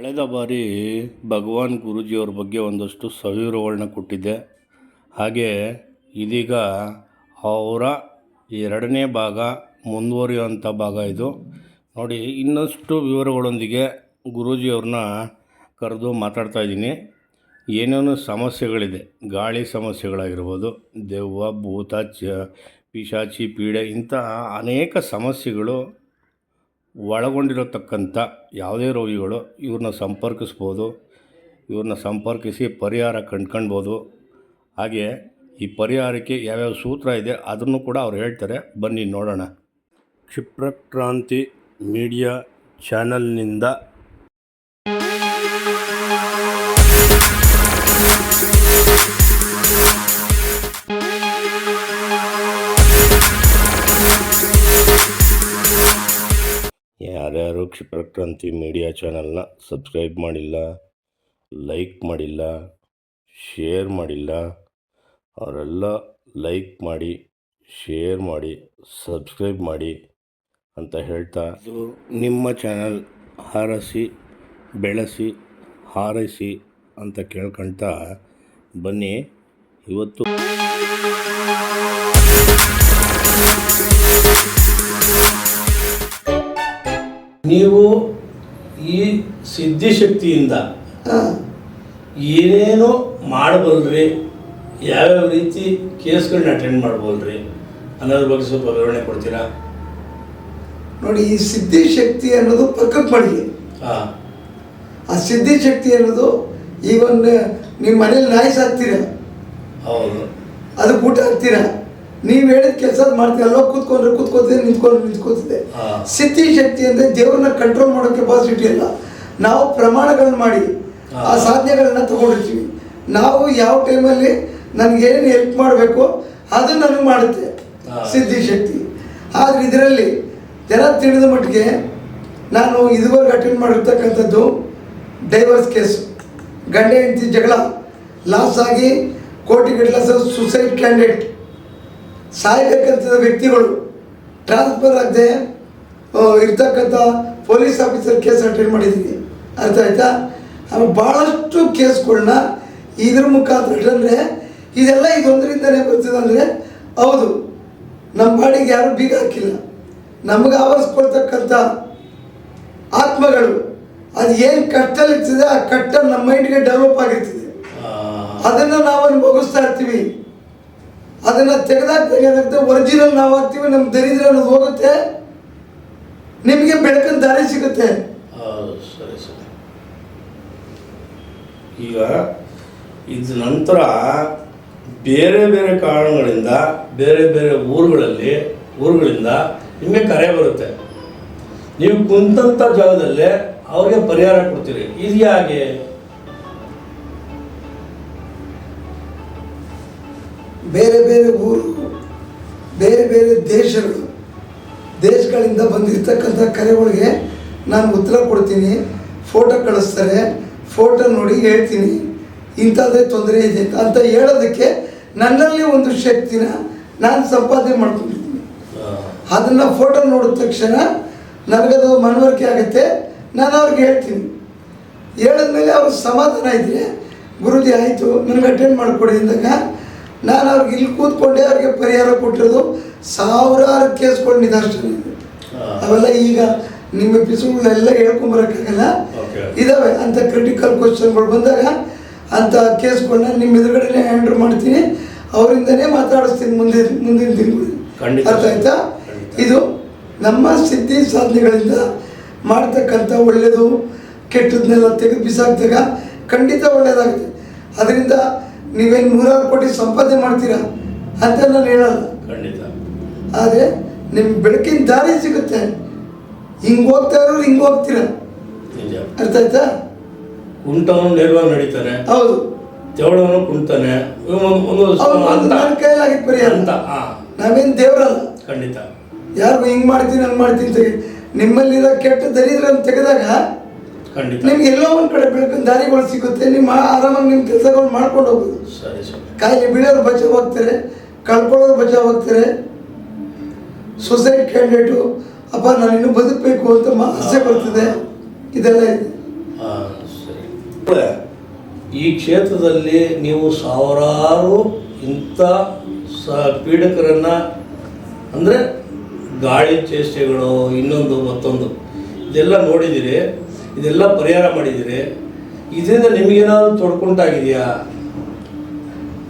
ಕಳೆದ ಬಾರಿ ಭಗವಾನ್ ಗುರೂಜಿಯವ್ರ ಬಗ್ಗೆ ಒಂದಷ್ಟು ಸವಿವರಗಳನ್ನ ಕೊಟ್ಟಿದ್ದೆ. ಹಾಗೆ ಇದೀಗ ಅವರ ಎರಡನೇ ಭಾಗ ಮುಂದುವರಿಯುವಂಥ ಭಾಗ ಇದು. ನೋಡಿ, ಇನ್ನಷ್ಟು ವಿವರಗಳೊಂದಿಗೆ ಗುರೂಜಿಯವ್ರನ್ನ ಕರೆದು ಮಾತಾಡ್ತಾ ಇದ್ದೀನಿ. ಏನೇನು ಸಮಸ್ಯೆಗಳಿದೆ? ಗಾಳಿ ಸಮಸ್ಯೆಗಳಾಗಿರ್ಬೋದು, ದೆವ್ವ, ಭೂತ, ಚ, ಪಿಶಾಚಿ, ಪೀಡೆ ಇಂಥ ಅನೇಕ ಸಮಸ್ಯೆಗಳು ಒಳಗೊಂಡಿರತಕ್ಕಂಥ ಯಾವುದೇ ರೋಗಿಗಳು ಇವ್ರನ್ನ ಸಂಪರ್ಕಿಸ್ಬೋದು, ಇವ್ರನ್ನ ಸಂಪರ್ಕಿಸಿ ಪರಿಹಾರ ಕಂಡ್ಕೊಳ್ಬೋದು. ಹಾಗೆ ಈ ಪರಿಹಾರಕ್ಕೆ ಯಾವ್ಯಾವ ಸೂತ್ರ ಇದೆ ಅದನ್ನು ಕೂಡ ಅವ್ರು ಹೇಳ್ತಾರೆ. ಬನ್ನಿ ನೋಡೋಣ. ಕ್ಷಿಪ್ರಕ್ರಾಂತಿ ಮೀಡಿಯಾ ಚಾನಲ್ನಿಂದ ಯಾರ್ಯಾರು ಕ್ಷಿಪ್ರಕ್ರಾಂತಿ ಮೀಡಿಯಾ ಚಾನಲ್ನ ಸಬ್ಸ್ಕ್ರೈಬ್ ಮಾಡಿಲ್ಲ, ಲೈಕ್ ಮಾಡಿಲ್ಲ, ಶೇರ್ ಮಾಡಿಲ್ಲ, ಅವರೆಲ್ಲ ಲೈಕ್ ಮಾಡಿ, ಶೇರ್ ಮಾಡಿ, ಸಬ್ಸ್ಕ್ರೈಬ್ ಮಾಡಿ ಅಂತ ಹೇಳ್ತಾ ಇದು ನಿಮ್ಮ ಚಾನಲ್ ಹಾರಸಿ, ಬೆಳೆಸಿ, ಹಾರೈಸಿ ಅಂತ ಕೇಳ್ಕೊಳ್ತಾ ಬನ್ನಿ. ಇವತ್ತು ನೀವು ಈ ಸಿದ್ಧಿಶಕ್ತಿಯಿಂದ ಏನೇನು ಮಾಡಬಲ್ರಿ ಯಾವ್ಯಾವ ರೀತಿ ಕೇಸ್ಗಳನ್ನ ಅಟೆಂಡ್ ಮಾಡಬಲ್ರಿ ಅನ್ನೋದ್ರ ಬಗ್ಗೆ ಸ್ವಲ್ಪ ವಿವರಣೆ ಕೊಡ್ತೀರಾ? ನೋಡಿ ಈ ಸಿದ್ಧಿಶಕ್ತಿ ಅನ್ನೋದು ಪಕ್ಕಕ್ಕೆ ಮಾಡಿ ಹಾಂ ಆ ಸಿದ್ಧಿಶಕ್ತಿ ಅನ್ನೋದು ಈಗ ಒಂದು ನಿಮ್ಮ ಮನೇಲಿ ನಾಯಿ ಸಾಕ್ತೀರ? ಹೌದು. ಅದಕ್ಕೆ ಊಟ ಹಾಕ್ತೀರ? ನೀವು ಹೇಳಿದ ಕೆಲಸ ಮಾಡ್ತೀರ ಅಲ್ಲೋ ಕೂತ್ಕೊಂಡ್ರೆ ಕೂತ್ಕೋತಿದೆ ನಿಂತ್ಕೊಂಡ್ರೆ ನಿಂತ್ಕೋತಿದೆ ಸ್ಥಿತಿ ಸಿದ್ಧಿ ಶಕ್ತಿ ಅಂದರೆ ದೇವ್ರನ್ನ ಕಂಟ್ರೋಲ್ ಮಾಡೋ ಕೆಪಾಸಿಟಿ ಇಲ್ಲ. ನಾವು ಪ್ರಮಾಣಗಳನ್ನ ಮಾಡಿ ಆ ಸಾಧನೆಗಳನ್ನ ತಗೊಂಡಿರ್ತೀವಿ. ನಾವು ಯಾವ ಟೈಮಲ್ಲಿ ನನಗೇನು ಹೆಲ್ಪ್ ಮಾಡಬೇಕು ಅದು ನನಗೆ ಮಾಡುತ್ತೆ. ಸಿದ್ಧಿ ಶಕ್ತಿ. ಆದರೆ ಇದರಲ್ಲಿ ಜನ ತಿಳಿದ ಮಟ್ಟಿಗೆ ನಾನು ಇದುವರೆಗೆ ಅಟೆಂಡ್ ಮಾಡಿರ್ತಕ್ಕಂಥದ್ದು ಡೈವರ್ಸ್ ಕೇಸ್ ಗಂಡ ಹೆಂಡತಿ ಜಗಳ ಲಾಸ್ ಆಗಿ ಕೋಟಿಗಟ್ಟಲೆ ಸುಸೈಡ್ ಕ್ಯಾಂಡಿಡೇಟ್ ಸಾಯಬೇಕಂತ ವ್ಯಕ್ತಿಗಳು. ಟ್ರಾನ್ಸ್ಫರ್ ಆಗದೆ ಇರ್ತಕ್ಕಂಥ ಪೊಲೀಸ್ ಆಫೀಸರ್ ಕೇಸ್ ಅಟೆಂಡ್ ಮಾಡಿದ್ದೀನಿ ಅರ್ಥ ಆಯ್ತಾ? ಆಮೇಲೆ ಭಾಳಷ್ಟು ಕೇಸ್ಗಳನ್ನ ಇದ್ರ ಮುಖಾಂತರ ಅಂದರೆ ಇದೆಲ್ಲ ಇದೊಂದರಿಂದನೇ ಬರ್ತದೆ ಅಂದರೆ ಹೌದು ನಮ್ಮ ಬಾಡಿಗೆ ಯಾರು ಬೀಗ ಹಾಕಿಲ್ಲ. ನಮಗೆ ಆವರಿಸ್ಕೊಳ್ತಕ್ಕಂಥ ಆತ್ಮಗಳು ಅದು ಏನು ಕಟ್ಟಲಿರ್ತದೆ ಆ ಕಟ್ಟ ನಮ್ಮ ಮೈಂಡ್ಗೆ ಡೆವಲಪ್ ಆಗಿರ್ತದೆ. ಅದನ್ನು ನಾವು ಅನುಭವಿಸ್ತಾ ಇರ್ತೀವಿ. ಅದನ್ನು ತೆಗೆದಾಗ ಏನಾಗುತ್ತೆ ಒರಿಜಿನಲ್ ನಾವು ಹಾಕ್ತೀವಿ ನಮ್ಮ ದರಿದ್ರ ಅನ್ನೋದು ಹೋಗುತ್ತೆ. ನಿಮಗೆ ಬೆಳಕಿನ ದಾರಿ ಸಿಗುತ್ತೆ. ಸರಿ ಸರಿ. ಈಗ ಇದ ನಂತರ ಬೇರೆ ಬೇರೆ ಕಾರಣಗಳಿಂದ, ಬೇರೆ ಬೇರೆ ಊರುಗಳಲ್ಲಿ, ಊರುಗಳಿಂದ ನಿಮಗೆ ಕರೆ ಬರುತ್ತೆ. ನೀವು ಕುಂತಂಥ ಜಾಗದಲ್ಲೇ ಅವ್ರಿಗೆ ಪರಿಹಾರ ಕೊಡ್ತೀರಿ. ಇದು ಯಾಕೆ ಬೇರೆ ಬೇರೆ ಊರು ಬೇರೆ ಬೇರೆ ದೇಶಗಳು ದೇಶಗಳಿಂದ ಬಂದಿರತಕ್ಕಂಥ ಕರೆಗಳಿಗೆ ನಾನು ಉತ್ತರ ಕೊಡ್ತೀನಿ. ಫೋಟೋ ಕಳಿಸ್ತಾರೆ. ಫೋಟೋ ನೋಡಿ ಹೇಳ್ತೀನಿ. ಇಂಥದ್ದೇ ತೊಂದರೆ ಇದೆ ಅಂತ ಹೇಳೋದಕ್ಕೆ ನನ್ನಲ್ಲಿ ಒಂದು ಶಕ್ತಿನ ನಾನು ಸಂಪಾದನೆ ಮಾಡ್ಕೊಂಡಿದ್ದೀನಿ. ಅದನ್ನು ಫೋಟೋ ನೋಡಿದ ತಕ್ಷಣ ನನಗದು ಮನವರಿಕೆ ಆಗುತ್ತೆ. ನಾನು ಅವ್ರಿಗೆ ಹೇಳ್ತೀನಿ. ಹೇಳಿದ್ಮೇಲೆ ಅವ್ರ ಸಮಾಧಾನ ಇದ್ದರೆ ಗುರುಜಿ ಆಯಿತು ನನಗೆ ಅಟೆಂಡ್ ಮಾಡಿಕೊಡಿ ಅಂದಾಗ ನಾನು ಅವ್ರಿಗೆ ಇಲ್ಲಿ ಕೂತ್ಕೊಂಡೆ ಅವ್ರಿಗೆ ಪರಿಹಾರ ಕೊಟ್ಟಿರೋದು ಸಾವಿರಾರು ಕೇಸ್ಗಳು ನಿದರ್ಶನ ಇದೆ. ಅವೆಲ್ಲ ಈಗ ನಿಮ್ಮ ಎಪಿಸೋಡ್ಗಳೆಲ್ಲ ಹೇಳ್ಕೊಂಬರೋಕ್ಕಾಗಲ್ಲ. ಇದಾವೆ. ಅಂತ ಕ್ರಿಟಿಕಲ್ ಕ್ವಶನ್ಗಳು ಬಂದಾಗ ಅಂಥ ಕೇಸ್ಗಳನ್ನ ನಿಮ್ಮ ಎದುರುಗಡೆನೇ ಹ್ಯಾಂಡಲ್ ಮಾಡ್ತೀನಿ. ಅವರಿಂದನೇ ಮಾತಾಡಿಸ್ತೀನಿ ಮುಂದೆ ಮುಂದಿನ ದಿನಗಳಲ್ಲಿ ಖಂಡಿತ. ಅರ್ಥ ಆಯ್ತಾ? ಇದು ನಮ್ಮ ಸಿದ್ಧಿ ಸಾಧನೆಗಳಿಂದ ಮಾಡ್ತಕ್ಕಂಥ ಒಳ್ಳೆಯದು ಕೆಟ್ಟದನ್ನೆಲ್ಲ ತೆಗೆದು ಬಿಸಾಕಿದಾಗ ಖಂಡಿತ ಒಳ್ಳೆಯದಾಗುತ್ತೆ ಅದರಿಂದ ನೀವೇನು ನೂರಾರು ಕೋಟಿ ಸಂಪಾದನೆ ಮಾಡ್ತೀರಾ? ಅಂತ ನಾನು ಹೇಳಲ್ಲ. ಖಂಡಿತ. ಆದರೆ ನಿಮ್ಮ ಬೆಳಕಿನ ದಾರಿ ಸಿಗುತ್ತೆ. ಹಿಂಗೆ ಹೋಗ್ತಾ ಇರೋರು ಹಿಂಗೆ ಹೋಗ್ತೀರಾ? ಅರ್ಥ ಆಯ್ತಾ? ಕುಂಟವನು ನೇರವಾಗಿ ನಡೀತಾನೆ. ಹೌದು. ತೆವಳವನು ಕುಂಟಾನೆ ಒಂದು ಅವ್ರು ಅಂತ. ನಾವೇನು ದೇವರಲ್ಲ? ಖಂಡಿತ. ಯಾರು ಹಿಂಗೆ ಮಾಡ್ತೀನಿ ಹಂಗೆ ಮಾಡ್ತೀನಿ ನಿಮ್ಮಲ್ಲಿರೋ ಕೆಟ್ಟ ದರಿದ್ರನ್ನು ತೆಗೆದಾಗ ನಿಮ್ಗೆ ಎಲ್ಲೋ ಒಂದು ಕಡೆ ಬೆಳಕಿನ ದಾರಿಗಳು ಸಿಗುತ್ತೆ ನಿಮ್ಮ ಆರಾಮಾಗಿ ನಿಮ್ಮ ಕೆಲಸಗಳು ಮಾಡ್ಕೊಂಡು ಹೋಗ್ಬೋದು. ಸರಿ ಸರಿ. ಕಾಯಿಲೆ ಬೀಳೋರು ಬಚಾವ್ ಹೋಗ್ತಾರೆ ಕಳ್ಕೊಳ್ಳೋರು ಬಚಾವ್ ಹೋಗ್ತಾರೆ. ಸುಸೈಡ್ ಕ್ಯಾಂಡಿಡೇಟು ಅಪ್ಪ ನಾನು ಇನ್ನೂ ಬದುಕಬೇಕು ಅಂತ ಆಸೆ ಬರ್ತದೆ. ಇದೆಲ್ಲ ಇದೆ. ಈ ಕ್ಷೇತ್ರದಲ್ಲಿ ನೀವು ಸಾವಿರಾರು ಇಂಥ ಸ ಪೀಡಕರನ್ನು ಅಂದರೆ ಗಾಳಿ ಚೇಷ್ಟೆಗಳು ಇನ್ನೊಂದು ಮತ್ತೊಂದು ಇದೆಲ್ಲ ನೋಡಿದ್ದೀರಿ ಇದೆಲ್ಲ ಪರಿಹಾರ ಮಾಡಿದ್ದೀರಿ. ಇದರಿಂದ ನಿಮಗೇನಾದ್ರು ತೊಡ್ಕೊಂಡಾಗಿದೆಯಾ?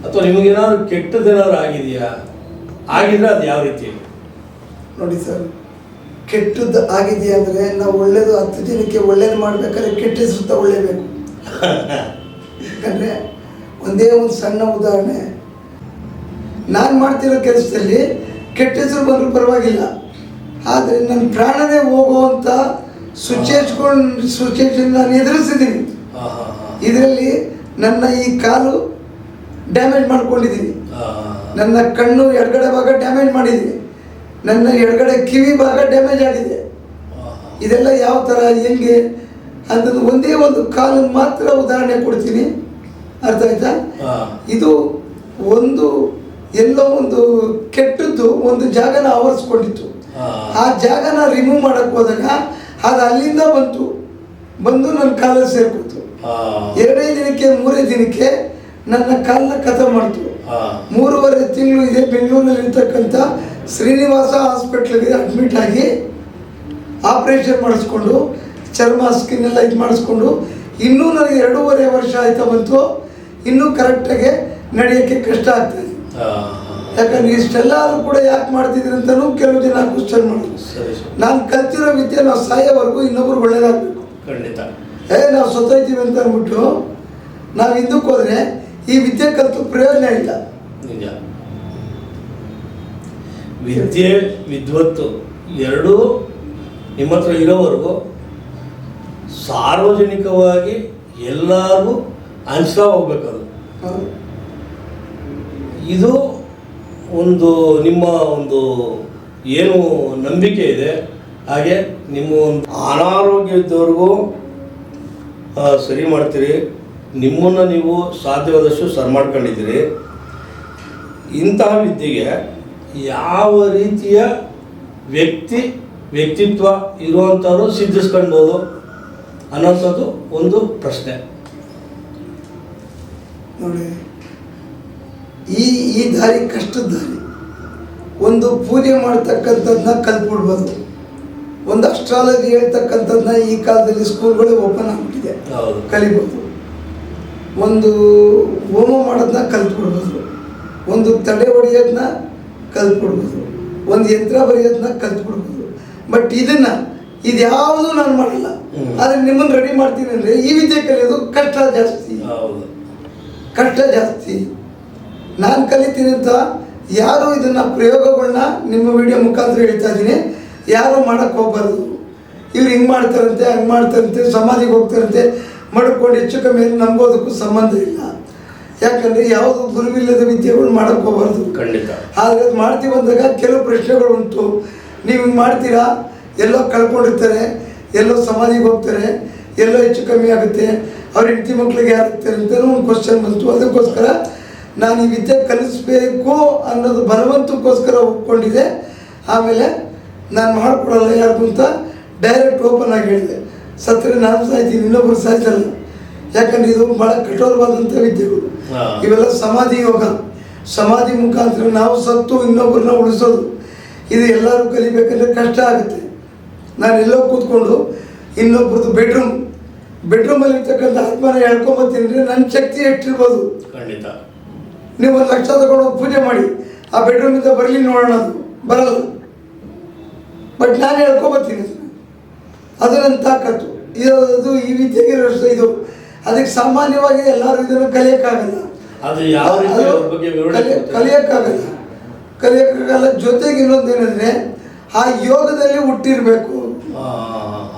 ಅಥವಾ ನಿಮಗೇನಾದ್ರು ಕೆಟ್ಟದೇನಾದ್ರು ಆಗಿದೆಯಾ? ಆಗಿದ್ರೆ ಅದು ಯಾವ ರೀತಿ? ನೋಡಿ ಸರ್, ಕೆಟ್ಟದ್ದು ಆಗಿದೆಯಾ ಅಂದರೆ ನಾವು ಒಳ್ಳೇದು ಹತ್ತು ದಿನಕ್ಕೆ ಒಳ್ಳೇದು ಮಾಡಬೇಕಾದ್ರೆ ಕೆಟ್ಟ ಸುತ್ತ ಒಳ್ಳೇಬೇಕು. ಯಾಕಂದರೆ ಒಂದೇ ಒಂದು ಸಣ್ಣ ಉದಾಹರಣೆ. ನಾನು ಮಾಡ್ತಿರೋ ಕೆಲಸದಲ್ಲಿ ಕೆಟ್ಟ ಹೆಸರು ಬಂದರೂ ಪರವಾಗಿಲ್ಲ. ಆದರೆ ನನ್ನ ಪ್ರಾಣನೇ ಹೋಗುವಂಥ ಸುಚೇಷನ್ ಸುಚೇಚಿಂದ ನಾನು ಎದುರಿಸಿದ್ದೀನಿ. ಇದರಲ್ಲಿ ನನ್ನ ಈ ಕಾಲು ಡ್ಯಾಮೇಜ್ ಮಾಡ್ಕೊಂಡಿದ್ದೀನಿ. ನನ್ನ ಕಣ್ಣು ಎಡಗಡೆ ಭಾಗ ಡ್ಯಾಮೇಜ್ ಮಾಡಿದ್ದೀನಿ ನನ್ನ ಎಡಗಡೆ ಕಿವಿ ಭಾಗ ಡ್ಯಾಮೇಜ್ ಆಗಿದೆ. ಇದೆಲ್ಲ ಯಾವ ಥರ ಹೆಂಗೆ ಅಂತಂದು ಒಂದೇ ಒಂದು ಕಾಲು ಮಾತ್ರ ಉದಾಹರಣೆ ಕೊಡ್ತೀನಿ. ಅರ್ಥ ಆಯ್ತಾ? ಇದು ಒಂದು ಎಲ್ಲೋ ಒಂದು ಕೆಟ್ಟದ್ದು ಒಂದು ಜಾಗನ ಆವರಿಸ್ಕೊಂಡಿತ್ತು. ಆ ಜಾಗನ ರಿಮೂವ್ ಮಾಡಕ್ಕೆ ಹೋದಾಗ ಅದು ಅಲ್ಲಿಂದ ಬಂತು. ಬಂದು ನನ್ನ ಕಾಲಲ್ಲಿ ಸೇರ್ಕೊತು. ಎರಡೇ ದಿನಕ್ಕೆ ಮೂರೇ ದಿನಕ್ಕೆ ನನ್ನ ಕಾಲನ್ನ ಕಥ ಮಾಡ್ತು. ಮೂರುವರೆ ತಿಂಗಳು ಇದೆ ಬೆಂಗಳೂರಲ್ಲಿ ಇರ್ತಕ್ಕಂಥ ಶ್ರೀನಿವಾಸ ಹಾಸ್ಪಿಟ್ಲಿಗೆ ಅಡ್ಮಿಟ್ ಆಗಿ ಆಪ್ರೇಷನ್ ಮಾಡಿಸ್ಕೊಂಡು ಚರ್ಮ ಸ್ಕಿನ್ ಎಲ್ಲ ಇದು ಮಾಡಿಸ್ಕೊಂಡು ಇನ್ನೂ ನನಗೆ ಎರಡೂವರೆ ವರ್ಷ ಆಯ್ತಾ ಬಂತು. ಇನ್ನೂ ಕರೆಕ್ಟಾಗಿ ನಡೆಯೋಕ್ಕೆ ಕಷ್ಟ ಆಗ್ತದೆ ಯಾಕಂದ್ರೆ ಇಷ್ಟೆಲ್ಲರೂ ಕೂಡ ಯಾಕೆ ಮಾಡ್ತಿದ್ರಿ ಅಂತಲೂ ಕೆಲವು ಜನ ಕ್ವಶನ್ ಮಾಡಿದ್ರು ಸರಿ ನಾನು ಕಲ್ತಿರೋ ವಿದ್ಯೆ ನಾವು ಸಾಯೋವರೆಗೂ ಇನ್ನೊಬ್ರು ಒಳ್ಳೇದಾಗಬೇಕು. ಖಂಡಿತ. ಏ ನಾವು ಸತ್ತೋಯ್ತೀವಿ ಅಂತ ಅಂದ್ಬಿಟ್ಟು ನಾವು ಹಿಂದಕ್ಕೆ ಹೋದರೆ ಈ ವಿದ್ಯೆ ಕಲಿತು ಪ್ರಯೋಜನ ಇಲ್ಲ. ನಿಜ. ವಿದ್ಯೆ ವಿದ್ವತ್ತು ಎರಡೂ ನಿಮ್ಮ ಹತ್ರ ಇರೋವರೆಗೂ ಸಾರ್ವಜನಿಕವಾಗಿ ಎಲ್ಲರೂ ಹಂಚ್ತಾ ಹೋಗ್ಬೇಕದು. ಇದು ಒಂದು ನಿಮ್ಮ ಒಂದು ಏನು ನಂಬಿಕೆ ಇದೆ, ಹಾಗೆ ನಿಮ್ಮ ಒಂದು ಅನಾರೋಗ್ಯ ಇದ್ದವ್ರಿಗೂ ಸರಿ ಮಾಡ್ತೀರಿ. ನಿಮ್ಮನ್ನು ನೀವು ಸಾಧ್ಯವಾದಷ್ಟು ಸರಿ ಮಾಡ್ಕೊಂಡಿದ್ದೀರಿ. ಇಂತಹ ವಿದ್ಯೆಗೆ ಯಾವ ರೀತಿಯ ವ್ಯಕ್ತಿ, ವ್ಯಕ್ತಿತ್ವ ಇರುವಂಥವ್ರು ಸಿದ್ಧಿಸ್ಕೊಳ್ಬೋದು ಅನ್ನೋಂಥದ್ದು ಒಂದು ಪ್ರಶ್ನೆ. ನೋಡಿ ಈ ಈ ದಾರಿ ಕಷ್ಟದ ದಾರಿ. ಒಂದು ಪೂಜೆ ಮಾಡ್ತಕ್ಕಂಥದ್ದನ್ನ ಕಲ್ತ್ಬಿಡ್ಬೋದು. ಒಂದು ಅಸ್ಟ್ರಾಲಜಿ ಹೇಳ್ತಕ್ಕಂಥದ್ದನ್ನ ಈ ಕಾಲದಲ್ಲಿ ಸ್ಕೂಲ್ಗಳು ಓಪನ್ ಆಗ್ಬಿಟ್ಟಿದೆ. ಕಲಿಬೋದು. ಒಂದು ಹೋಮ ಮಾಡೋದನ್ನ ಕಲ್ತ್ಬಿಡ್ಬೋದು. ಒಂದು ತಡೆ ಹೊಡೆಯೋದನ್ನ ಕಲ್ತ್ಬಿಡ್ಬೋದು. ಒಂದು ಯಂತ್ರ ಬರೆಯೋದನ್ನ ಕಲ್ತ್ಬಿಡ್ಬೋದು. ಬಟ್ ಇದನ್ನ ಇದ್ಯಾವುದು ನಾನು ಮಾಡಲ್ಲ. ಆದರೆ ನಿಮ್ಮನ್ನು ರೆಡಿ ಮಾಡ್ತೀನಿ ಅಂದರೆ ಈ ವಿದ್ಯೆ ಕಲಿಯೋದು ಕಷ್ಟ ಜಾಸ್ತಿ. ಹೌದು. ಕಷ್ಟ ಜಾಸ್ತಿ. ನಾನು ಕಲಿತೀನಿ ಅಂತ ಯಾರು ಇದನ್ನು ಪ್ರಯೋಗಗಳನ್ನ ನಿಮ್ಮ ವಿಡಿಯೋ ಮುಖಾಂತರ ಹೇಳ್ತಾ ಇದ್ದೀನಿ. ಯಾರು ಮಾಡೋಕ್ಕೆ ಹೋಗ್ಬಾರ್ದು. ಇವ್ರು ಹಿಂಗೆ ಮಾಡ್ತಾರಂತೆ ಹಂಗೆ ಮಾಡ್ತಾರಂತೆ ಸಮಾಧಿಗೆ ಹೋಗ್ತಾರಂತೆ ಮಡ್ಕೊಂಡು ಹೆಚ್ಚು ಕಮ್ಮಿ ನಂಬೋದಕ್ಕೂ ಸಂಬಂಧ ಇಲ್ಲ. ಯಾಕಂದರೆ ಯಾವುದು ಗುರುವಿಲ್ಲದ ವಿದ್ಯೆಗಳು ಮಾಡೋಕ್ಕೆ ಹೋಗ್ಬಾರ್ದು. ಖಂಡಿತ. ಆದರೆ ಅದು ಮಾಡ್ತೀವಿ ಅಂದಾಗ ಕೆಲವು ಪ್ರಶ್ನೆಗಳು ಉಂಟು. ನೀವು ಹಿಂಗೆ ಮಾಡ್ತೀರಾ? ಎಲ್ಲೋ ಕಳ್ಕೊಂಡಿರ್ತಾರೆ ಎಲ್ಲೋ ಸಮಾಧಿಗೆ ಹೋಗ್ತಾರೆ ಎಲ್ಲೋ ಹೆಚ್ಚು ಕಮ್ಮಿ ಆಗುತ್ತೆ. ಅವ್ರ ಹೆಂಡತಿ ಮಕ್ಳಿಗೆ ಯಾರು ಅಂತಲೂ ಒಂದು ಕ್ವಶನ್ ಬಂತು. ಅದಕ್ಕೋಸ್ಕರ ನಾನು ಈ ವಿದ್ಯೆ ಕಲಿಸ್ಬೇಕು ಅನ್ನೋದು ಬಲವಂತಕ್ಕೋಸ್ಕರ ಒಪ್ಕೊಂಡಿದ್ದೆ ಆಮೇಲೆ ನಾನು ಮಾಡಿಕೊಡಲ್ಲ ಯಾರು ಅಂತ ಡೈರೆಕ್ಟ್ ಓಪನ್ ಆಗಿ ಹೇಳಿದೆ. ಸತ್ತರೆ ನಾನು ಸಾಯ್ತೀನಿ ಇನ್ನೊಬ್ರು ಸಾಯ್ತಲ್ಲ ಯಾಕಂದ್ರೆ ಇದು ಭಾಳ ಕಠೋರವಾದಂಥ ವಿದ್ಯೆಗಳು. ಇವೆಲ್ಲ ಸಮಾಧಿ ಯೋಗ. ಸಮಾಧಿ ಮುಖಾಂತರ ನಾವು ಸತ್ತು ಇನ್ನೊಬ್ಬರನ್ನ ಉಳಿಸೋದು. ಇದು ಎಲ್ಲರೂ ಕಲಿಬೇಕಂದ್ರೆ ಕಷ್ಟ ಆಗುತ್ತೆ. ನಾನು ಎಲ್ಲೋ ಕೂತ್ಕೊಂಡು ಇನ್ನೊಬ್ರದ್ದು ಬೆಡ್ರೂಮ್ ಬೆಡ್ರೂಮಲ್ಲಿ ಇರ್ತಕ್ಕಂಥ ಆತ್ಮನ ಹೇಳ್ಕೊಂಬತ್ತೀನಿ ಅಂದರೆ ನನ್ನ ಶಕ್ತಿ ಎಷ್ಟಿರ್ಬೋದು? ಖಂಡಿತ. ನೀವು ಒಂದು ಲಕ್ಷ ತಗೊಂಡು ಪೂಜೆ ಮಾಡಿ ಆ ಬೆಡ್ರೂಮಿಂದ ಬರಲಿ ನೋಡೋಣ ಅದು ಬರಲ್ಲ. ಬಟ್ ನಾನು ಹೇಳ್ಕೊಬರ್ತೀನಿ ಅದು ನನ್ನ ತಾಕತ್ತು ಇದು ಈ ರೀತಿಯಾಗಿ ಇರೋಷ್ಟು ಇದು. ಅದಕ್ಕೆ ಸಾಮಾನ್ಯವಾಗಿ ಎಲ್ಲರೂ ಇದನ್ನು ಕಲಿಯೋಕ್ಕಾಗಲ್ಲ. ಅದು ಯಾವ? ಕಲಿಯೋಕ್ಕಾಗಲ್ಲ. ಕಲಿಯೋಕ್ಕಾಗಲ್ಲ. ಜೊತೆಗೆ ಇನ್ನೊಂದು ಏನಂದರೆ ಆ ಯೋಗದಲ್ಲಿ ಹುಟ್ಟಿರಬೇಕು. ಆ,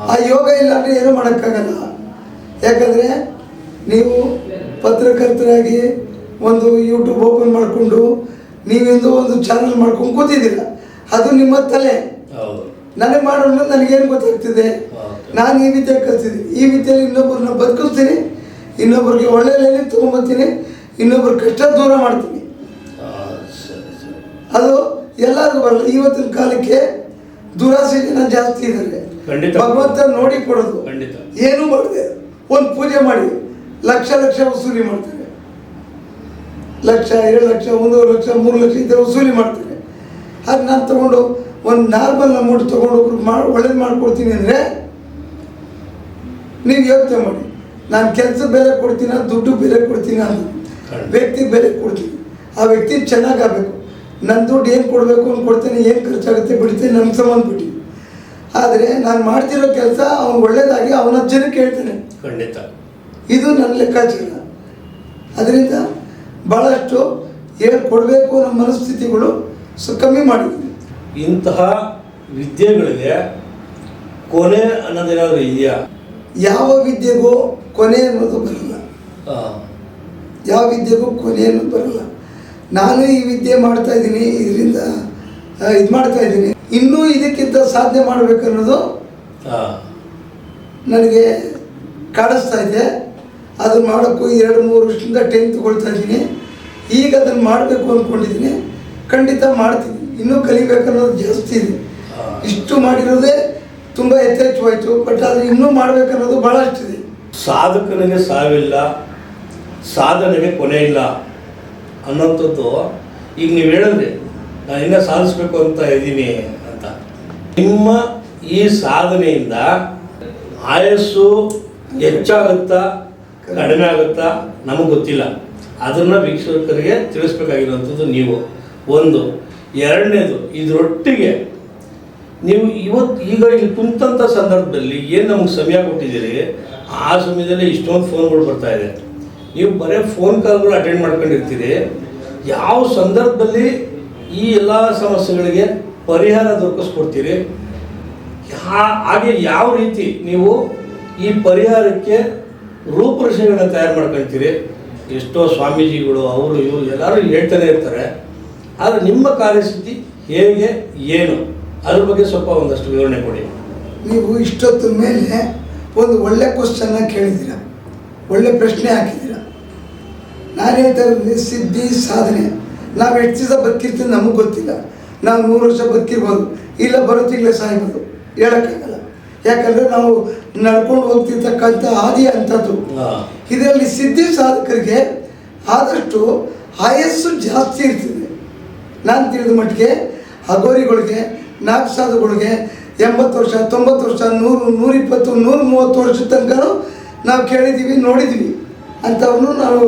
ಆ ಯೋಗ ಇಲ್ಲ ಅಂದರೆ ಏನು ಮಾಡೋಕ್ಕಾಗಲ್ಲ. ಯಾಕಂದರೆ ನೀವು ಪತ್ರಕರ್ತರಾಗಿ ಒಂದು ಯೂಟ್ಯೂಬ್ ಓಪನ್ ಮಾಡಿಕೊಂಡು ನೀವೆಂದು ಒಂದು ಚಾನಲ್ ಮಾಡ್ಕೊಂಡು ಕೂತಿದ್ದೀರ. ಅದು ನಿಮ್ಮ ತಲೆ. ನನಗೆ ಮಾಡೋಣ ನನಗೇನು ಗೊತ್ತಾಗ್ತಿದೆ? ನಾನು ಈ ವಿದ್ಯೆ ಕಲ್ತಿದ್ದೀನಿ. ಈ ವಿದ್ಯೆಯಲ್ಲಿ ಇನ್ನೊಬ್ಬರನ್ನ ಬದುಕಿಸ್ತೀನಿ ಇನ್ನೊಬ್ಬರಿಗೆ ಒಳ್ಳೆ ಲೈನ್ ತೊಗೊಂಬರ್ತೀನಿ ಇನ್ನೊಬ್ಬರ ಕಷ್ಟ ದೂರ ಮಾಡ್ತೀನಿ. ಅದು ಎಲ್ಲರಿಗೂ ಬರಲ್ಲ. ಇವತ್ತಿನ ಕಾಲಕ್ಕೆ ದುರಾಸೆ ಜನ ಜಾಸ್ತಿ ಇದ್ದಾರೆ. ಭಗವಂತ ನೋಡಿ ಕೊಡೋದು. ಏನು ಮಾಡಿದೆ ಒಂದು ಪೂಜೆ ಮಾಡಿ ಲಕ್ಷ ಲಕ್ಷ ವಸೂಲಿ ಮಾಡ್ತಾರೆ. ಲಕ್ಷ ಎರಡು ಲಕ್ಷ ಒಂದೂವರೆ ಲಕ್ಷ ಮೂರು ಲಕ್ಷ ಈ ಥರ ವಸೂಲಿ ಮಾಡ್ತಾರೆ ಹಾಗೆ ನಾನು ತೊಗೊಂಡು ಒಂದು ನಾರ್ಮಲ್ ಅಮೌಂಟ್ ತೊಗೊಂಡು ಮಾ ಮಾಡಿ ಒಳ್ಳೇದು ಮಾಡ್ಕೊಡ್ತೀನಿ ಅಂದರೆ ನೀವು ಯೋಚನೆ ಮಾಡಿ. ನಾನು ಕೆಲಸ ಬೆಲೆ ಕೊಡ್ತೀನ ದುಡ್ಡು ಬೆಲೆ ಕೊಡ್ತೀನಿ ಅಂತ. ವ್ಯಕ್ತಿಗೆ ಬೆಲೆ ಕೊಡ್ತೀನಿ. ಆ ವ್ಯಕ್ತಿ ಚೆನ್ನಾಗಾಗಬೇಕು ನನ್ನ ದುಡ್ಡು ಏನು ಕೊಡಬೇಕು ಅಂತ ಕೊಡ್ತೀನಿ ಏನು ಖರ್ಚಾಗುತ್ತೆ ಬಿಡ್ತೀನಿ ನನ್ನ ಸಂಬಂಧ ಸಂಬಂಧಪಟ್ಟು ಆದರೆ ನಾನು ಮಾಡ್ತಿರೋ ಕೆಲಸ ಅವ್ನು ಒಳ್ಳೇದಾಗಿ ಅವನ ಜನಕ್ಕೆ ಹೇಳ್ತೇನೆ ಖಂಡಿತ. ಇದು ನನ್ನ ಲೆಕ್ಕಾಚಾರ. ಅದರಿಂದ ಭಾಳಷ್ಟು ಏನು ಕೊಡಬೇಕು ನಮ್ಮ ಮನಸ್ಥಿತಿಗಳು ಸೊ ಕಮ್ಮಿ ಮಾಡಿದ್ವಿ. ಇಂತಹ ವಿದ್ಯೆಗಳಿಗೆ ಕೊನೆ ಅನ್ನೋದೇನಾದರೂ ಇದೆಯಾ? ಯಾವ ವಿದ್ಯೆಗೂ ಕೊನೆ ಅನ್ನೋದು ಬರಲ್ಲ. ಯಾವ ವಿದ್ಯೆಗೂ ಕೊನೆ ಅನ್ನೋದು ಬರಲ್ಲ. ನಾನು ಈ ವಿದ್ಯೆ ಮಾಡ್ತಾ ಇದ್ದೀನಿ ಇದರಿಂದ ಇದು ಮಾಡ್ತಾ ಇದ್ದೀನಿ. ಇನ್ನೂ ಇದಕ್ಕಿಂತ ಸಾಧನೆ ಮಾಡಬೇಕನ್ನೋದು ನನಗೆ ಕಾಣಿಸ್ತಾ ಇದೆ. ಅದನ್ನು ಮಾಡೋಕ್ಕೂ ಎರಡು ಮೂರು ವರ್ಷದಿಂದ ಟೈಮ್ ತೊಗೊಳ್ತಾ ಇದ್ದೀನಿ. ಈಗ ಅದನ್ನು ಮಾಡಬೇಕು ಅಂದ್ಕೊಂಡಿದ್ದೀನಿ ಖಂಡಿತ ಮಾಡ್ತೀನಿ. ಇನ್ನೂ ಕಲಿಬೇಕನ್ನೋದು ಜಾಸ್ತಿ ಇದೆ. ಇಷ್ಟು ಮಾಡಿರೋದೇ ತುಂಬ ಯಥೇಚ್ಛವಾಯಿತು. ಬಟ್ ಆದರೆ ಇನ್ನೂ ಮಾಡಬೇಕನ್ನೋದು ಭಾಳಷ್ಟಿದೆ ಸಾಧಕನಿಗೆ ಸಾವಿಲ್ಲ. ಸಾಧನೆಗೆ ಕೊನೆ ಇಲ್ಲ ಅನ್ನೋಂಥದ್ದು ಈಗ ನೀವು ಹೇಳಿದ್ರೆ. ನಾನು ಇನ್ನೂ ಸಾಧಿಸ್ಬೇಕು ಅಂತ ಇದ್ದೀನಿ ಅಂತ. ನಿಮ್ಮ ಈ ಸಾಧನೆಯಿಂದ ಆಯಸ್ಸು ಹೆಚ್ಚಾಗುತ್ತಾ ಕಡಿಮೆ ಆಗುತ್ತಾ? ನಮಗೆ ಗೊತ್ತಿಲ್ಲ. ಅದನ್ನು ವೀಕ್ಷಕರಿಗೆ ತಿಳಿಸ್ಬೇಕಾಗಿರುವಂಥದ್ದು ನೀವು. ಒಂದು, ಎರಡನೇದು, ಇದರೊಟ್ಟಿಗೆ ನೀವು ಇವತ್ತು ಈಗ ಇಲ್ಲಿ ಕುಂತಂಥ ಸಂದರ್ಭದಲ್ಲಿ ಏನು ನಮಗೆ ಸಮಯ ಕೊಟ್ಟಿದ್ದೀರಿ? ಆ ಸಮಯದಲ್ಲಿ ಇಷ್ಟೊಂದು ಫೋನ್ಗಳು ಬರ್ತಾ ಇದೆ. ನೀವು ಬರೀ ಫೋನ್ ಕಾಲ್ಗಳು ಅಟೆಂಡ್ ಮಾಡ್ಕೊಂಡಿರ್ತೀರಿ. ಯಾವ ಸಂದರ್ಭದಲ್ಲಿ ಈ ಎಲ್ಲ ಸಮಸ್ಯೆಗಳಿಗೆ ಪರಿಹಾರ ದೊರಕಿಸ್ಕೊಡ್ತೀರಿ? ಹಾಗೆ ಯಾವ ರೀತಿ ನೀವು ಈ ಪರಿಹಾರಕ್ಕೆ ರೂಪುರೇಷೆಗಳನ್ನ ತಯಾರು ಮಾಡ್ಕೊಳ್ತೀರಿ. ಎಷ್ಟೋ ಸ್ವಾಮೀಜಿಗಳು, ಅವರು, ಇವರು ಎಲ್ಲರೂ ಹೇಳ್ತಾನೆ ಇರ್ತಾರೆ. ಆದರೆ ನಿಮ್ಮ ಕಾರ್ಯಸ್ಥಿತಿ ಹೇಗೆ, ಏನು? ಅದ್ರ ಬಗ್ಗೆ ಸ್ವಲ್ಪ ಒಂದಷ್ಟು ವಿವರಣೆ ಕೊಡಿ. ನೀವು ಇಷ್ಟೊತ್ತು ಮೇಲೆ ಒಂದು ಒಳ್ಳೆ ಕ್ವಶನ್ನ ಕೇಳಿದ್ದೀರ? ಒಳ್ಳೆ ಪ್ರಶ್ನೆ ಹಾಕಿದ್ದೀರ? ನಾನು ಹೇಳ್ತಾ ಇರೋದು ಸಿದ್ಧಿ ಸಾಧನೆ. ನಾವು ಎಷ್ಟು ದಿವಸ ಬದುಕಿರ್ತೀವಿ ನಮಗೆ ಗೊತ್ತಿಲ್ಲ. ನಾವು ನೂರು ವರ್ಷ ಬದುಕಿರ್ಬೋದು. ಇಲ್ಲ ಬರೋ ತಿಂಗಳೇ ಸಾಯ್ಬೋದು. ಹೇಳೋಕ್ಕಾಗಲ್ಲ. ಯಾಕಂದರೆ ನಾವು ನಡ್ಕೊಂಡು ಹೋಗ್ತಿರ್ತಕ್ಕಂಥ ಹಾದಿ ಅಂಥದ್ದು. ಇದರಲ್ಲಿ ಸಿದ್ಧಿ ಸಾಧಕರಿಗೆ ಆದಷ್ಟು ಆಯಸ್ಸು ಜಾಸ್ತಿ ಇರ್ತದೆ. ನಾನು ತಿಳಿದ ಮಟ್ಟಿಗೆ ಅಗೋರಿಗಳಿಗೆ ನಾಲ್ಕು ಸಾಧುಗಳಿಗೆ ಎಂಬತ್ತು ವರ್ಷ ತೊಂಬತ್ತು ವರ್ಷ ನೂರು ನೂರಿಪ್ಪತ್ತು ನೂರ ಮೂವತ್ತು ವರ್ಷದ ತನಕ ನಾವು ಕೇಳಿದ್ದೀವಿ ನೋಡಿದ್ದೀವಿ. ಅಂಥವನ್ನು ನಾವು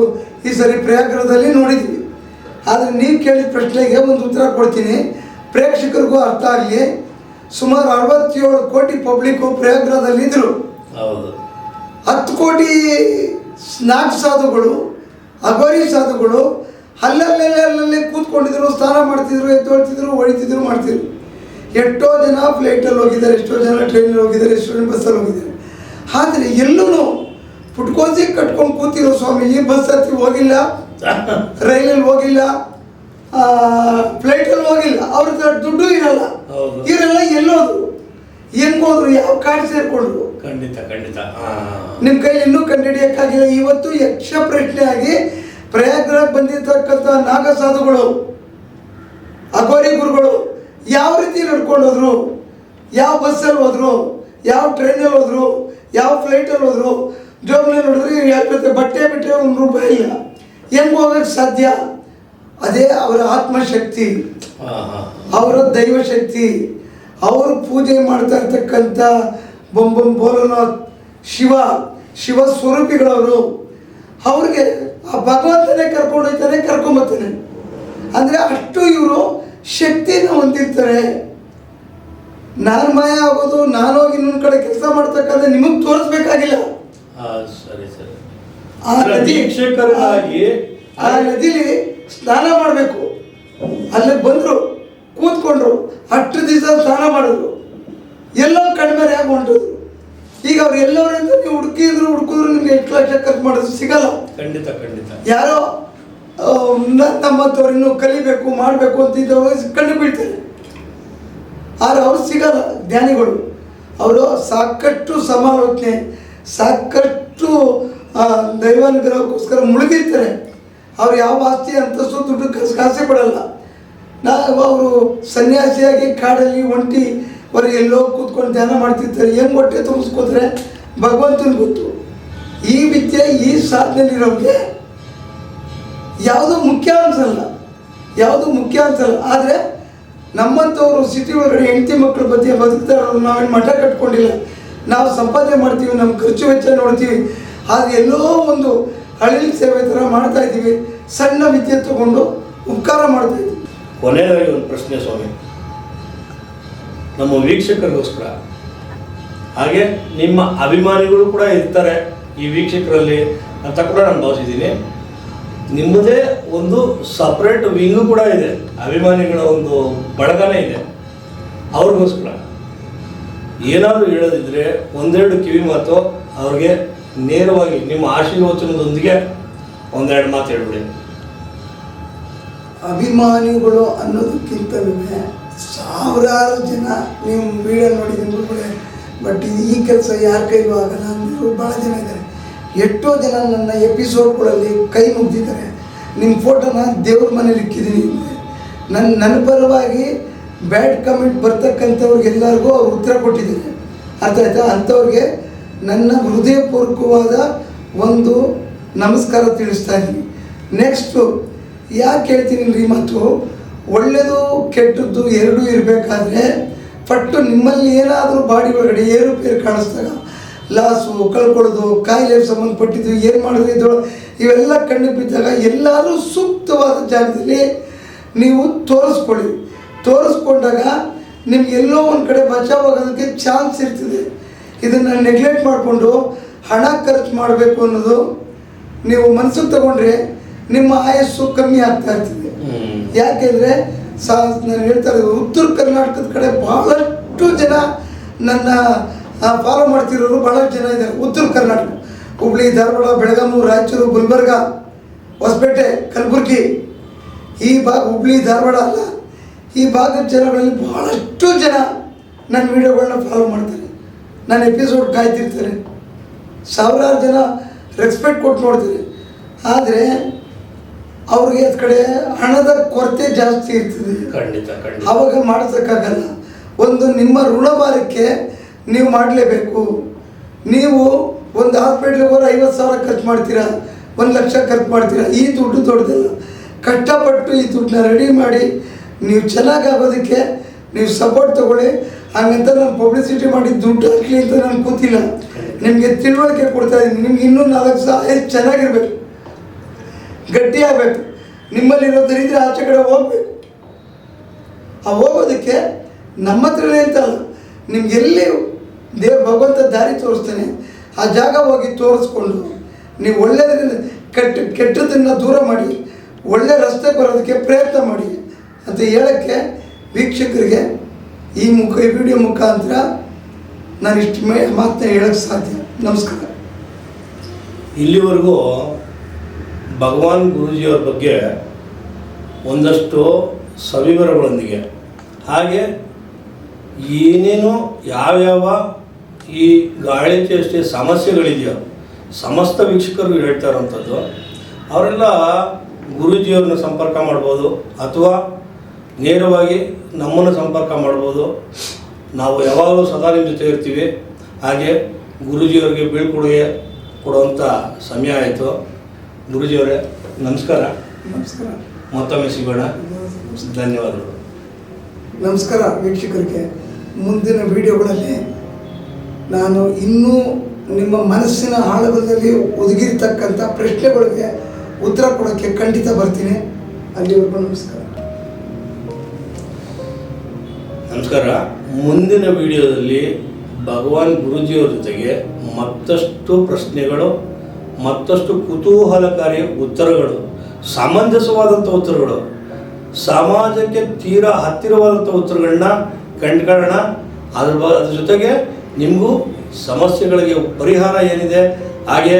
ಈ ಸರಿ ಪ್ರಯಾಗರದಲ್ಲಿ ನೋಡಿದ್ದೀವಿ. ಆದರೆ ನೀವು ಕೇಳಿದ ಪ್ರಶ್ನೆಗೆ ಒಂದು ಉತ್ತರ ಕೊಡ್ತೀನಿ. ಪ್ರೇಕ್ಷಕರಿಗೂ ಅರ್ಥ ಆಗಲಿ. ಸುಮಾರು ಅರವತ್ತೇಳು ಕೋಟಿ ಪಬ್ಲಿಕ್ಕು ಪ್ರಯಾಗ್ರಹದಲ್ಲಿದ್ದರು ಹೌದು. ಹತ್ತು ಕೋಟಿ ಸ್ನಾಕ್ ಸಾಧುಗಳು ಅಗೋರಿ ಸಾಧುಗಳು ಅಲ್ಲಲ್ಲೇ ಅಲ್ಲಲ್ಲೇ ಕೂತ್ಕೊಂಡಿದ್ರು ಸ್ನಾನ ಮಾಡ್ತಿದ್ರು ಎದ್ದೊಳ್ತಿದ್ರು ಹೊಡಿತಿದ್ರು ಮಾಡ್ತಿದ್ರು. ಎಷ್ಟೋ ಜನ ಫ್ಲೈಟಲ್ಲಿ ಹೋಗಿದ್ದಾರೆ ಎಷ್ಟೋ ಜನ ಟ್ರೈನಲ್ಲಿ ಹೋಗಿದ್ದಾರೆ ಎಷ್ಟೋ ಜನ ಬಸ್ಸಲ್ಲಿ ಹೋಗಿದ್ದಾರೆ. ಆದರೆ ಎಲ್ಲೂ ಪುಟ್ಕೋಸಿ ಕಟ್ಕೊಂಡು ಕೂತಿರೋ ಸ್ವಾಮೀಜಿ ಬಸ್ ಹತ್ತಿ ಹೋಗಿಲ್ಲ ರೈಲಲ್ಲಿ ಹೋಗಿಲ್ಲ ಫ್ಲೈಟಲ್ಲಿ ಹೋಗಿಲ್ಲ. ಅವ್ರ ಹತ್ರ ದುಡ್ಡು ಇರಲ್ಲ. ಇರಲ್ಲ ಇವರೆಲ್ಲ ಎಲ್ಲೋದ್ರು ಹೆಂಗೋದ್ರು ಯಾವ ಕಾಡು ಸೇರ್ಕೊಂಡ್ರು? ಖಂಡಿತ ಖಂಡಿತ. ನಿಮ್ ನಿಮ್ಮ ಇನ್ನು ಇನ್ನೂ ಕಂಡುಹಿಡಿಯೋಕ್ಕಾಗಿಲ್ಲ ಇವತ್ತು ಯಕ್ಷ ಪ್ರಶ್ನೆಯಾಗಿ ಪ್ರಯಾಗ್ರಾಗ್ ಬಂದಿರ್ತಕ್ಕಂಥ ನಾಗ ಸಾಧುಗಳು ಅಗೋರಿ ಗುರುಗಳು ಯಾವ ರೀತಿ ನಡ್ಕೊಂಡು ಹೋದ್ರು ಯಾವ ಬಸ್ಸಲ್ಲಿ ಹೋದ್ರು? ಯಾವ ಟ್ರೈನಲ್ಲಿ ಹೋದ್ರು? ಯಾವ ಫ್ಲೈಟಲ್ಲಿ ಹೋದ್ರು? ಜೋಬ್ನಲ್ಲಿ ನೋಡಿದ್ರೆ ಯಾಕೆ ಜೊತೆ ಬಟ್ಟೆ ಬಿಟ್ಟರೆ ಒಂದು ರೂಪಾಯಿ ಇಲ್ಲ. ಹೆಂಗೆ ಹೋಗಕ್ಕೆ ಸಾಧ್ಯ? ಅದೇ ಅವರ ಆತ್ಮಶಕ್ತಿ ಆ, ದೈವ ಅವರ ದೈವಶಕ್ತಿ ಅವರು ಪೂಜೆ ಮಾಡ್ತಾ ಇರ್ತಕ್ಕಂಥ ಬೊಂಬಂ ಬೋಲನಾಥ್ ಶಿವ ಶಿವ ಸ್ವರೂಪಿಗಳವರು ಅವ್ರಿಗೆ ಆ ಭಗವಂತನೇ ಕರ್ಕೊಂಡು ಹೋಗ್ತಾನೆ ಕರ್ಕೊಂಬರ್ತಾನೆ. ಅಂದರೆ ಅಷ್ಟು ಇವರು ಶಕ್ತಿಯನ್ನು ಹೊಂದಿರ್ತಾರೆ. ನಾನು ಮಾಯ ಆಗೋದು ಹೋಗಿ ಇನ್ನೊಂದು ಕಡೆ ಕೆಲಸ ಮಾಡ್ತಕ್ಕಂಥ ನಿಮಗೆ ತೋರಿಸ್ಬೇಕಾಗಿಲ್ಲ. ಆ, ಸರಿ ಸರಿ. ಆ ನದಿ ಆ ನದಿಲಿ ಸ್ನಾನ ಮಾಡಬೇಕು. ಅಲ್ಲಿಗೆ ಬಂದರು ಕೂತ್ಕೊಂಡ್ರು ಹತ್ತು ದಿವಸ ಸ್ನಾನ ಮಾಡಿದ್ರು. ಎಲ್ಲೋ ಆಗಿ ಹೊಂಟೋದ್ರು ಈಗ ಅವ್ರು ಎಲ್ಲವರಿಂದ ನೀವು ಹುಡುಕಿದ್ರು ಹುಡುಕಿದ್ರು ನಿಮ್ಗೆ ಎಷ್ಟು ಲಕ್ಷ ಖರ್ಚು ಮಾಡಿದ್ರು ಸಿಗಲ್ಲ. ಖಂಡಿತ ಖಂಡಿತ. ಯಾರೋ ನಮ್ಮಂಥವ್ರು ಇನ್ನೂ ಕಲಿಬೇಕು ಮಾಡಬೇಕು ಅಂತ ಇದ್ದವಾಗ ಕಂಡು ಬೀಳ್ತಾರೆ ಆದರೆ ಅವ್ರು ಸಿಗಲ್ಲ ಜ್ಞಾನಿಗಳು. ಅವರು ಸಾಕಷ್ಟು ಸಮಾಲೋಚನೆ ಸಾಕಷ್ಟು ದೈವಾನುಗ್ರಹಕ್ಕೋಸ್ಕರ ಮುಳುಗಿರ್ತಾರೆ. ಅವ್ರು ಯಾವ ಆಸ್ತಿ ಅಂತಸ್ತು ದುಡ್ಡು ಕಸ ಪಡಲ್ಲ. ನಾವು ಅವರು ಸನ್ಯಾಸಿಯಾಗಿ ಕಾಡಲ್ಲಿ ಒಂಟಿ ಅವರು ಎಲ್ಲೋ ಕೂತ್ಕೊಂಡು ಧ್ಯಾನ ಮಾಡ್ತಿರ್ತಾರೆ. ಹೆಂಗೆ ಹೊಟ್ಟೆ ತುಂಬಿಸ್ಕೋತಾರೆ ಭಗವಂತನ ಗೊತ್ತು. ಈ ವಿದ್ಯೆ, ಈ ಸಾಧನೆಯಲ್ಲಿರೋರಿಗೆ ಯಾವುದು ಮುಖ್ಯ ಅನ್ಸಲ್ಲ. ಯಾವುದು ಮುಖ್ಯ ಅನ್ಸಲ್ಲ. ಆದರೆ ನಮ್ಮಂಥವ್ರು ಸಿಟಿ ಒಳಗಡೆ ಹೆಂಡತಿ ಮಕ್ಕಳ ಬಗ್ಗೆ ಬದುಕ್ತಾ ಇರೋರು ನಾವೇನು ಮಠ ಕಟ್ಕೊಂಡಿಲ್ಲ. ನಾವು ಸಂಪಾದನೆ ಮಾಡ್ತೀವಿ ನಮ್ಮ ಖರ್ಚು ವೆಚ್ಚ ನೋಡ್ತೀವಿ. ಆದರೆ ಎಲ್ಲೋ ಒಂದು ಹಳ್ಳಿ ಸೇವೆ ಥರ ಮಾಡ್ತಾ ಇದ್ದೀವಿ. ಸಣ್ಣ ವಿದ್ಯೆ ತಗೊಂಡು ಉಪಕಾರ ಮಾಡ್ತಾ ಇದ್ದೀವಿ. ಕೊನೆಯದಾಗಿ ಒಂದು ಪ್ರಶ್ನೆ ಸ್ವಾಮಿ. ನಮ್ಮ ವೀಕ್ಷಕರಿಗೋಸ್ಕರ, ಹಾಗೆ ನಿಮ್ಮ ಅಭಿಮಾನಿಗಳು ಕೂಡ ಇರ್ತಾರೆ ಈ ವೀಕ್ಷಕರಲ್ಲಿ ಅಂತ ಕೂಡ ನಾನು ಭಾವಿಸಿದ್ದೀನಿ. ನಿಮ್ಮದೇ ಒಂದು ಸಪ್ರೇಟ್ ವಿಂಗು ಕೂಡ ಇದೆ. ಅಭಿಮಾನಿಗಳ ಒಂದು ಬಳಗನೇ ಇದೆ. ಅವ್ರಿಗೋಸ್ಕರ ಏನಾದರೂ ಹೇಳೋದಿದ್ರೆ ಒಂದೆರಡು ಕಿವಿ ಮಾತು ಅವ್ರಿಗೆ ನೇರವಾಗಿ ನಿಮ್ಮ ಆಶೀರ್ವಚನದೊಂದಿಗೆ ಒಂದೆರಡು ಮಾತು ಹೇಳ್ಬಿಡಿ. ಅಭಿಮಾನಿಗಳು ಅನ್ನೋದಕ್ಕಿಂತ ಸಾವಿರಾರು ಜನ ನೀವು ವಿಡಿಯೋ ನೋಡಿದ್ರು ಬಟ್ ಈ ಕೆಲಸ ಯಾರ ಕೈಲೂ ಆಗಲ್ಲ ಅಂದರು ಭಾಳ ಜನ ಇದ್ದಾರೆ. ಎಷ್ಟೋ ಜನ ನನ್ನ ಎಪಿಸೋಡ್ಗಳಲ್ಲಿ ಕೈ ಮುಗ್ದಿದ್ದಾರೆ. ನಿಮ್ಮ ಫೋಟೋನ ದೇವ್ರ ಮನೇಲಿ ಇಕ್ಕಿದ್ದೀನಿ ನನ್ನ ನನ್ನ ಪರವಾಗಿ ಬ್ಯಾಡ್ ಕಮೆಂಟ್ ಬರ್ತಕ್ಕಂಥವ್ರಿಗೆಲ್ಲರಿಗೂ ಅವ್ರು ಉತ್ತರ ಕೊಟ್ಟಿದ್ದೀನಿ ಅರ್ಥ ಆಯ್ತಾ? ಅಂಥವ್ರಿಗೆ ನನ್ನ ಹೃದಯಪೂರ್ವಕವಾದ ಒಂದು ನಮಸ್ಕಾರ ತಿಳಿಸ್ತಾ ಇದ್ದೀನಿ. ನೆಕ್ಸ್ಟು ಯಾಕೆ ಹೇಳ್ತೀನಿ ರೀ ಮತ್ತು ಒಳ್ಳೆಯದು ಕೆಟ್ಟದ್ದು ಎರಡೂ ಇರಬೇಕಾದ್ರೆ ಪಟ್ಟು ನಿಮ್ಮಲ್ಲಿ ಏನಾದರೂ ಬಾಡಿ ಒಳಗಡೆ ಏರುಪೇರು ಕಾಣಿಸ್ದಾಗ ಲಾಸು, ಕಳ್ಕೊಳ್ಳೋದು ಕಾಯಿಲೆ ಸಂಬಂಧಪಟ್ಟಿದ್ದು, ಏನು ಮಾಡಿದ್ರೆ ಇದ್ರೊಳಗೆ ಇವೆಲ್ಲ ಕಣ್ಣು ಬಿದ್ದಾಗ ಎಲ್ಲರೂ ಸೂಕ್ತವಾದ ಜಾಗದಲ್ಲಿ ನೀವು ತೋರಿಸ್ಕೊಳ್ಳಿ. ತೋರಿಸ್ಕೊಂಡಾಗ ನಿಮ್ಗೆ ಎಲ್ಲೋ ಒಂದು ಕಡೆ ಬಚಾವಾಗೋದಕ್ಕೆ ಚಾನ್ಸ್ ಇರ್ತದೆ. ಇದನ್ನು ನೆಗ್ಲೆಕ್ಟ್ ಮಾಡಿಕೊಂಡು ಹಣ ಖರ್ಚು ಮಾಡಬೇಕು ಅನ್ನೋದು ನೀವು ಮನಸ್ಸಿಗೆ ತಗೊಂಡ್ರೆ ನಿಮ್ಮ ಆಯಸ್ಸು ಕಮ್ಮಿ ಆಗ್ತಾ ಇರ್ತದೆ. ಯಾಕೆಂದರೆ ಸಾ ನಾನು ಹೇಳ್ತಾ ಇರೋದು ಉತ್ತರ ಕರ್ನಾಟಕದ ಕಡೆ ಬಹಳಷ್ಟು ಜನ ನನ್ನ ಫಾಲೋ ಮಾಡ್ತಿರೋರು ಬಹಳಷ್ಟು ಜನ ಇದ್ದಾರೆ. ಉತ್ತರ ಕರ್ನಾಟಕ. ಹುಬ್ಳಿ ಧಾರವಾಡ ಬೆಳಗಾವಿ ರಾಯಚೂರು ಗುಲ್ಬರ್ಗ ಹೊಸಪೇಟೆ ಕಲಬುರಗಿ. ಈ ಭಾಗ ಹುಬ್ಳಿ ಧಾರವಾಡ ಅಲ್ಲ. ಈ ಭಾಗದ ಜನಗಳಲ್ಲಿ ಬಹಳಷ್ಟು ಜನ ನನ್ನ ವಿಡಿಯೋಗಳನ್ನ ಫಾಲೋ ಮಾಡ್ತಾರೆ. ನನ್ನ ಎಪಿಸೋಡ್ ಕಾಯ್ತಿರ್ತಾರೆ. ಸಾವಿರಾರು ಜನ ರೆಸ್ಪೆಕ್ಟ್ ಕೊಟ್ಟು ನೋಡ್ತಾರೆ. ಆದರೆ ಅವ್ರಿಗೆ ಅದ ಕಡೆ ಹಣದ ಕೊರತೆ ಜಾಸ್ತಿ ಇರ್ತದೆ. ಖಂಡಿತ ಆವಾಗ ಮಾಡಿಸೋಕ್ಕಾಗಲ್ಲ. ಒಂದು ನಿಮ್ಮ ಋಣಭಾರಕ್ಕೆ ನೀವು ಮಾಡಲೇಬೇಕು. ನೀವು ಒಂದು ಹಾಸ್ಪಿಟ್ಲಿಗೆ ಹೋದ್ರೆ ಐವತ್ತು ಸಾವಿರ ಖರ್ಚು ಮಾಡ್ತೀರಾ? ಒಂದು ಲಕ್ಷ ಖರ್ಚು ಮಾಡ್ತೀರಾ? ಈ ದುಡ್ಡು ದೊಡ್ಡದಲ್ಲ. ಕಷ್ಟಪಟ್ಟು ಈ ದುಡ್ಡನ್ನ ರೆಡಿ ಮಾಡಿ ನೀವು ಚೆನ್ನಾಗಾಗೋದಕ್ಕೆ ನೀವು ಸಪೋರ್ಟ್ ತಗೊಳ್ಳಿ. ಹಂಗಂತ ನಾನು ಪಬ್ಲಿಸಿಟಿ ಮಾಡಿ ದುಡ್ಡು ಹಾಕಲಿ ಅಂತ ನಾನು ಕೂತಿಲ್ಲ ನಿಮಗೆ ತಿಳುವಳಿಕೆ ಕೊಡ್ತಾ ಇದ್ದೀನಿ. ನಿಮ್ಗೆ ಇನ್ನೂ ನಾಲ್ಕು ಸಾವಿರ ಚೆನ್ನಾಗಿರ್ಬೇಕು. ಗಟ್ಟಿ ಆಗಬೇಕು. ನಿಮ್ಮಲ್ಲಿರೋ ದರಿದ್ರೆ ಆಚೆ ಕಡೆ ಹೋಗ್ಬೇಕು. ಆ ಹೋಗೋದಕ್ಕೆ ನಮ್ಮ ಹತ್ರನೇ ಅಂತ ಅಲ್ಲ. ನಿಮ್ಗೆ ಎಲ್ಲಿ ದೇವ್ ಭಗವಂತ ದಾರಿ ತೋರಿಸ್ತಾನೆ, ಆ ಜಾಗ ಹೋಗಿ ತೋರಿಸ್ಕೊಂಡು ನೀವು ಒಳ್ಳೆಯದರಿಂದ ಕೆಟ್ಟ, ಕೆಟ್ಟದನ್ನು ದೂರ ಮಾಡಿ, ಒಳ್ಳೆ ರಸ್ತೆ ಬರೋದಕ್ಕೆ ಪ್ರಯತ್ನ ಮಾಡಿ ಅಂತ ಹೇಳೋಕ್ಕೆ ವೀಕ್ಷಕರಿಗೆ ಈ ಮುಖ, ಈ ವಿಡಿಯೋ ಮುಖಾಂತರ ನಾನು ಇಷ್ಟು ಮೇ, ಮಾತನ್ನ ಹೇಳೋಕ್ಕೆ ಸಾಧ್ಯ. ನಮಸ್ಕಾರ. ಇಲ್ಲಿವರೆಗೂ ಭಗವಾನ್ ಗುರೂಜಿಯವ್ರ ಬಗ್ಗೆ ಒಂದಷ್ಟು ಸವಿವರಗಳೊಂದಿಗೆ. ಹಾಗೆ ಏನೇನು ಯಾವ್ಯಾವ ಈ ಗಾಳಿ ಚೇಷ್ಟೆ ಸಮಸ್ಯೆಗಳಿದೆಯೋ, ಸಮಸ್ತ ವೀಕ್ಷಕರು ಹೇಳ್ತಾ ಇರೋವಂಥದ್ದು, ಅವರೆಲ್ಲ ಗುರೂಜಿಯವ್ರನ್ನ ಸಂಪರ್ಕ ಮಾಡ್ಬೋದು ಅಥವಾ ನೇರವಾಗಿ ನಮ್ಮನ್ನು ಸಂಪರ್ಕ ಮಾಡ್ಬೋದು. ನಾವು ಯಾವಾಗಲೂ ಸದಾ ನಿಮ್ಮ ಜೊತೆ ಇರ್ತೀವಿ. ಹಾಗೆ ಗುರುಜಿಯವರಿಗೆ ಬೀಳ್ಕೊಡುಗೆ ಕೊಡುವಂಥ ಸಮಯ ಆಯಿತು. ಗುರುಜಿಯವರೇ ನಮಸ್ಕಾರ. ನಮಸ್ಕಾರ. ಮತ್ತೊಮ್ಮೆ ಸಿಗೋಣ. ಧನ್ಯವಾದಗಳು. ನಮಸ್ಕಾರ ವೀಕ್ಷಕರಿಗೆ. ಮುಂದಿನ ವಿಡಿಯೋಗಳಲ್ಲಿ ನಾನು ಇನ್ನೂ ನಿಮ್ಮ ಮನಸ್ಸಿನ ಆಳದಲ್ಲಿ ಒದಗಿರ್ತಕ್ಕಂಥ ಪ್ರಶ್ನೆಗಳಿಗೆ ಉತ್ತರ ಕೊಡೋಕ್ಕೆ ಖಂಡಿತ ಬರ್ತೀನಿ. ಅಲ್ಲಿವರೆಗೂ ನಮಸ್ಕಾರ. ನಮಸ್ಕಾರ. ಮುಂದಿನ ವಿಡಿಯೋದಲ್ಲಿ ಭಗವಾನ್ ಗುರುಜಿಯವರ ಜೊತೆಗೆ ಮತ್ತಷ್ಟು ಪ್ರಶ್ನೆಗಳು, ಮತ್ತಷ್ಟು ಕುತೂಹಲಕಾರಿ ಉತ್ತರಗಳು, ಸಮಂಜಸವಾದಂಥ ಉತ್ತರಗಳು, ಸಮಾಜಕ್ಕೆ ತೀರಾ ಹತ್ತಿರವಾದಂಥ ಉತ್ತರಗಳನ್ನ ಕಂಡುಕೊಳ್ಳೋಣ. ಅದ್ರ ಅದ್ರ ಜೊತೆಗೆ ನಿಮಗೂ ಸಮಸ್ಯೆಗಳಿಗೆ ಪರಿಹಾರ ಏನಿದೆ, ಹಾಗೆ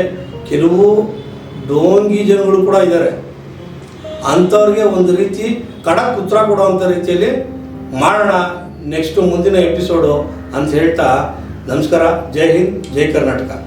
ಕೆಲವು ಡೋಂಗಿ ಜನಗಳು ಕೂಡ ಇದ್ದಾರೆ. ಅಂಥವ್ರಿಗೆ ಒಂದು ರೀತಿ ಖಡಕ್ ಉತ್ತರ ಕೊಡುವಂಥ ರೀತಿಯಲ್ಲಿ ಮಾಡೋಣ. ನೆಕ್ಸ್ಟ್ ಮುಂದಿನ ಎಪಿಸೋಡು ಅಂತ ಹೇಳ್ತಾ ನಮಸ್ಕಾರ. ಜೈ ಹಿಂದ್ ಜೈ ಕರ್ನಾಟಕ.